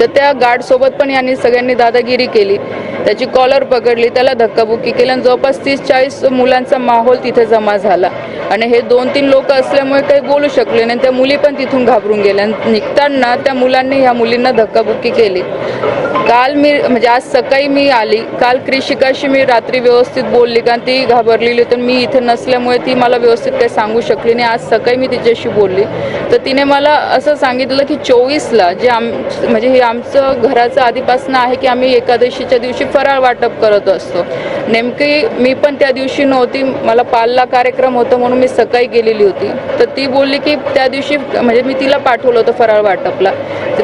तर त्या गार्डसोबत पण यांनी सगळ्यांनी दादागिरी केली. त्याची कॉलर पकडली त्याला धक्काबुक्की केली आणि जवळपास तीस चाळीस मुलांचा माहोल तिथे जमा झाला. आणि हे दोन तीन लोक असल्यामुळे काही बोलू शकले नाही. त्या मुली पण तिथून घाबरून गेल्या. आणि निघताना त्या मुलांनी ह्या मुलींना धक्काबुक्की केली. काल मी म्हणजे आज सकाळी मी आली. काल कृषिकाशी मी रात्री व्यवस्थित बोलली. कारण ती घाबरलेली होती मी इथे नसल्यामुळे ती मला व्यवस्थित काही सांगू शकली नाही. आज सकाळी मी तिच्याशी बोलली. तर तिने मला असं सांगितलं की चोवीसला जे आम म्हणजे हे आमचं घराचं आधीपासून आहे की आम्ही एकादशीच्या दिवशी फराळ वाटप करत असतो. नेमकी मी पण त्या दिवशी नव्हती मला पालला कार्यक्रम होतं म्हणून मी सकाळी गेलेली होती. तर ती बोलली की त्या दिवशी म्हणजे मी तिला पाठवलं होतं फराळ वाटपला.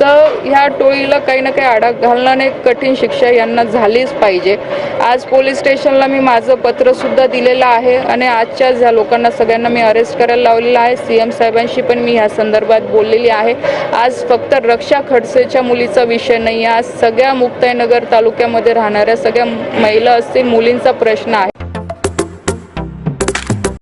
तर ह्या टोळीला काही ना काही आडा घालणं कठीण शिक्षा यांना झालीच पाहिजे. आज पोलीस स्टेशनला मी माझं पत्रसुद्धा दिलेलं आहे आणि आजच्या ज्या लोकांना सगळ्यांना मी अरेस्ट करायला लावलेलं आहे. सी एम साहेबांशी पण मी ह्या संदर्भात बोललेली आहे. आज फक्त रक्षा खडसेच्या मुलीचा विषय नाही आज सगळ्या मुक्ताईनगर तालुक्यामध्ये राहणाऱ्या सगळ्या महिला असतील मुलींचा प्रश्न आहे.